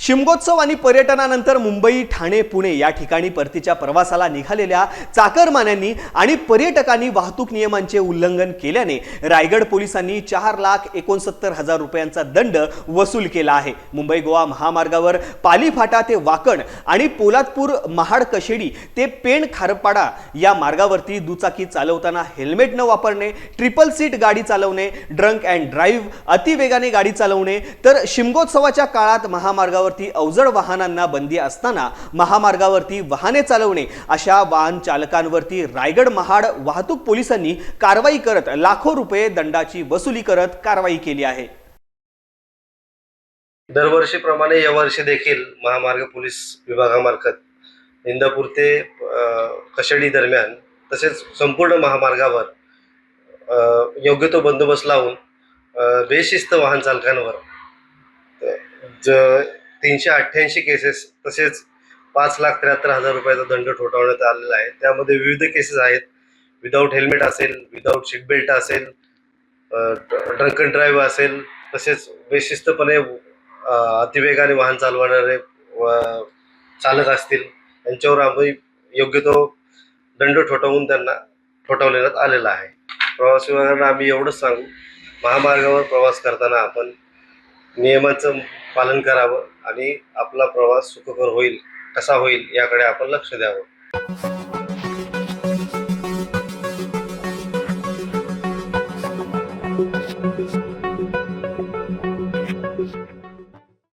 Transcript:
शिमगोत्सव आणि पर्यटनानंतर मुंबई ठाणे पुणे या ठिकाणी परतीच्या प्रवासाला निघालेल्या चाकरमान्यांनी आणि पर्यटकांनी वाहतूक नियमांचे उल्लंघन केल्याने रायगड पोलिसांनी चार लाख एकोणसत्तर हजार रुपयांचा दंड वसूल केला आहे. मुंबई गोवा महामार्गावर पाली फाटा ते वाकण आणि पोलादपूर महाड कशेडी ते पेण खारपाडा या मार्गावरती दुचाकी चालवताना हेल्मेट न वापरणे ट्रिपल सीट गाडी चालवणे ड्रंक अँड ड्राईव्ह अतिवेगाने गाडी चालवणे तर शिमगोत्सवाच्या काळात महामार्गावरती अवजड वाहनांना बंदी असताना महामार्गावरती वाहने चालवणे अशा वाहन चालकांवरती रायगड महाड वाहतूक पोलिसांनी कारवाई करत लाखो रुपये दंडाची वसुली करत कारवाई केली आहे. दरवर्षीप्रमाणे यावर्षी देखील महामार्ग पोलीस विभागामार्फत इंदापूर ते कशडी दरम्यान तसेच संपूर्ण महामार्गावर योग्य तो बंदोबस्त लावून बेशिस्त वाहन चालकांवर ज तीनशे अठ्ठ्याऐंशी केसेस तसेच पाच लाख त्र्याहत्तर हजार रुपयाचा दंड ठोठावण्यात आलेला आहे. त्यामध्ये विविध केसेस आहेत. विदाऊट हेल्मेट असेल विदाऊट सीट बेल्ट असेल ड्रंकन ड्राईव्ह असेल तसेच बेशिस्तपणे अतिवेगाने वाहन चालवणारे चालक असतील यांच्यावर आम्ही योग्य तो दंड ठोठावून त्यांना ठोठावण्यात आलेला आहे. प्रवास विभागांना आम्ही एवढंच सांगू महामार्गावर प्रवास करताना आपण नियमाचं पालन करावं आणि आपला प्रवास सुखकर होईल कसा होईल याकडे आपण लक्ष द्यावं.